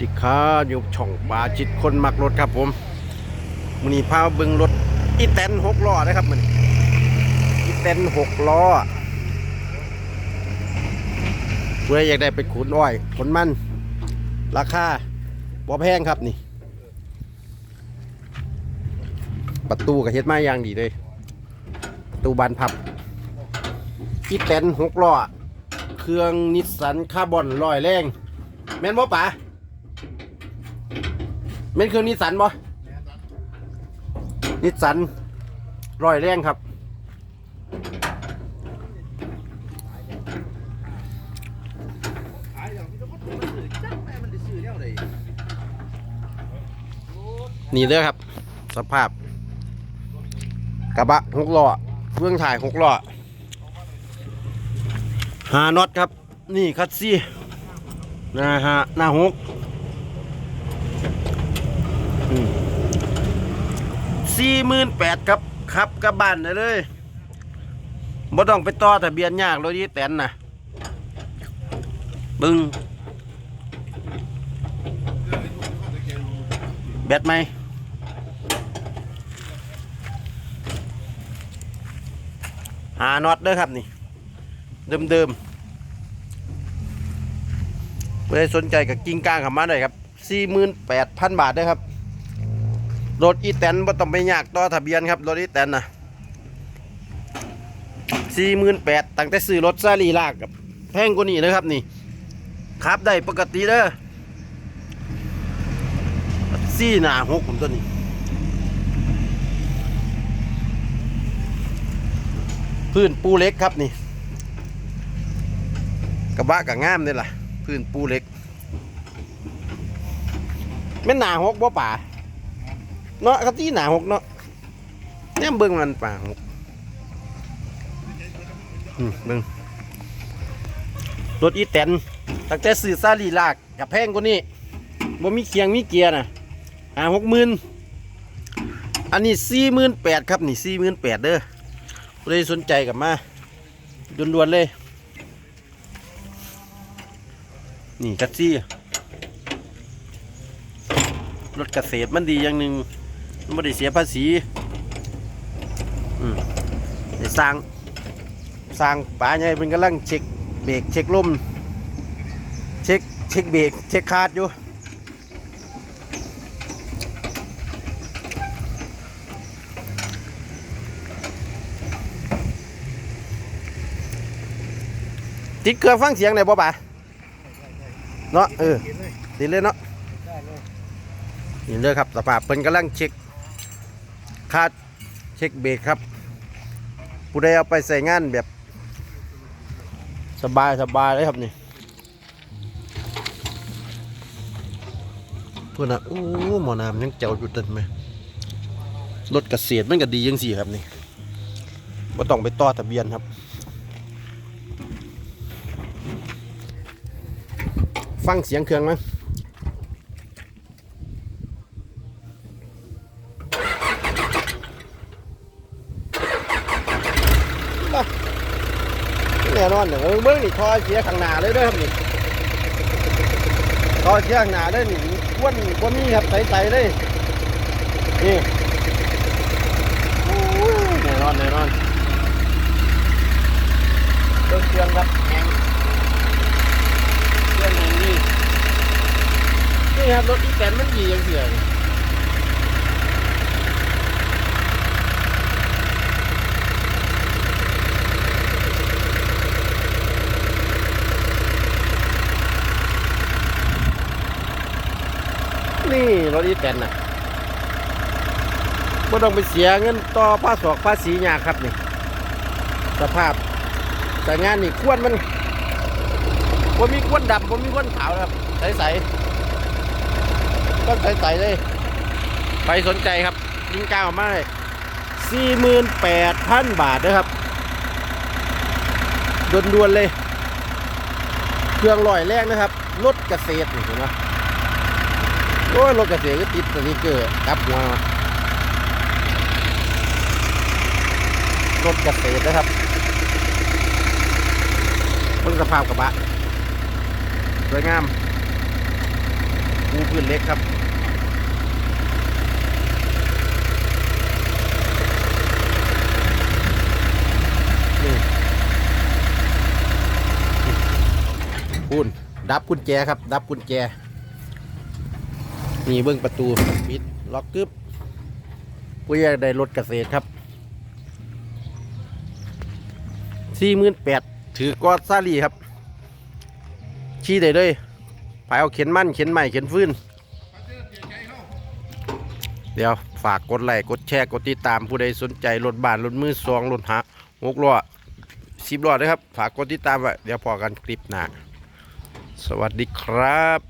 ดีครับอยู่ช่องปลาจิตคนมักรถครับผมมือนี้พาเบิ่งรถอีแตนหกล้อนะครับมันอีแตนหกล้อเพื่ออยากได้ไปขนอ้อยขนมัน ราคาบ่แพงครับนี่ ประตูกับเฮ็ดไมาอย่างดีเลยประตูบานพับอีแตนหกล้อเครื่องนิสสันคาร์บอนลอยแรง แม่นบ่ป๋า แม่นเครื่องนิสสันบ่นิสสันลอยแรงครับ นี่เด้อครับ สภาพ กระบะหกล้อเครื่องถ่ายหกล้อหาน็อตครับ นี่คัดซี่นะฮะหน้าหก สี่หมื่นแปดครับครับกลับบ้านได้เลยบ่ต้องไปต่อทะเบียนยากรถยี่แตนนะบึงแบตไหมหาน็อตเด้อครับนี่ เดิมๆไม่ได้สนใจกับกิ้งก้างขับมาหน่อยครับ 48,000 บาทเด้อครับ รถอีแตนบ่ต้องไปยากต่อทะเบียนครับ รถอีแตนนะ48,000ตั้งแต่ซื้อรถซาลีลากกับแพงกว่านี้เลยครับนี่ขับได้ปกติเด้อซี่หนาหกผมตัวนี้พื้นปูเล็กครับนี่กระบะกับง่ามนี่ล่ะพื้นปูเล็กแม่หนาหกบ่ป่า เนาะกะที่หนาหกเนาะแนี่เบิ่งมันป่าหกเบิ่งรถอีแตนตั้งแต่สื่อซาลีลากกับแพงกว่านี้บ่มีเคียงมีเกียร์น่ะหาหกหมื่นอันนี้สี่หมื่นแปดครับนี่สี่หมื่นแปดเด้อผู้ใดสนใจกับมาด่วนๆเลย นี่แท็กซี่รถเกษตรมันดีอย่างหนึ่ง ไม่ได้เสียภาษีอืมได้สร้างสร้างป่าใหญ่เป็นกำลังเช็คเบรกเช็คลมเช็คเช็คเบรกเช็คคาดอยู่ติดเครื่องฟังเสียงได้บ่ป่ะเนาะเออติดเลยเนาะนี่เลยครับสภาพเป็นกำลังเช็ค คาดเช็คเบรกครับ ผู้ใดเอาไปใส่งานแบบ สบายสบายเลยครับนี่เพื่อนอะโอ้หมอน้ำยังเจ้าอยู่เต็มไหมรถเกษตรมันก็ดียังสี่ครับนี่ว่าต้องไปต่อทะเบียนครับ ฟังเสียงเครื่องมั้ง น่นอนเนี่ยเบิ้งนี่คอเสียข้างหน้าเลยเด้วยครับนี่คอเสียข้างหน้าเลยนี่อ้วนกว่ามีครับใสๆเลยนี่โอ้ยแน่นอนแน่นอนเบิ้งเครื่องครับแข็งเรื่องนี้นี่นี่ครับรถอีแตนมันดีอย่างเสียนี่นี่ รถอีแตนน่ะไม่ต้องไปเสียเงินต่อภาษอกภาษียาครับนี่ สภาพแต่งานนี่ควรมันผมมีควนดำผมมีควนขาวนะครับใสๆก็ใสๆเลยใครสนใจครับยิงก้าวมาเลยสี่หมื่นแปดพันบาทนะครับด่วนๆเลย เครื่องลอยแรงนะครับรถเกษตรเห็นไหม โอ้ยรถเกษตรก็ติดสติกเกอร์กลับหัวมารถเกษตรนะครับเพิ่งสภาพกระบะสวยงามอูพื้นเล็กครับนี่พูนดับกุญแจครับ ดับกุญแจ นี่เบื้องประตูปิดล็อกกึบผู้อยากได้รถเกษตรครับสี่หมื่นแปดถือกอดซาลีครับ ชี้ได้เลยไปเอาเข็นมั่นเข็นใหม่เข็นฟื้น เดี๋ยวฝากกดไลค์กดแชร์กดติดตามผู้ใดสนใจรถบ้านรถมือสองรถหาหกล้อสิบล้อนะครับ ฝากกดติดตามไว้เดี๋ยวพอกันคลิปหน้าสวัสดีครับ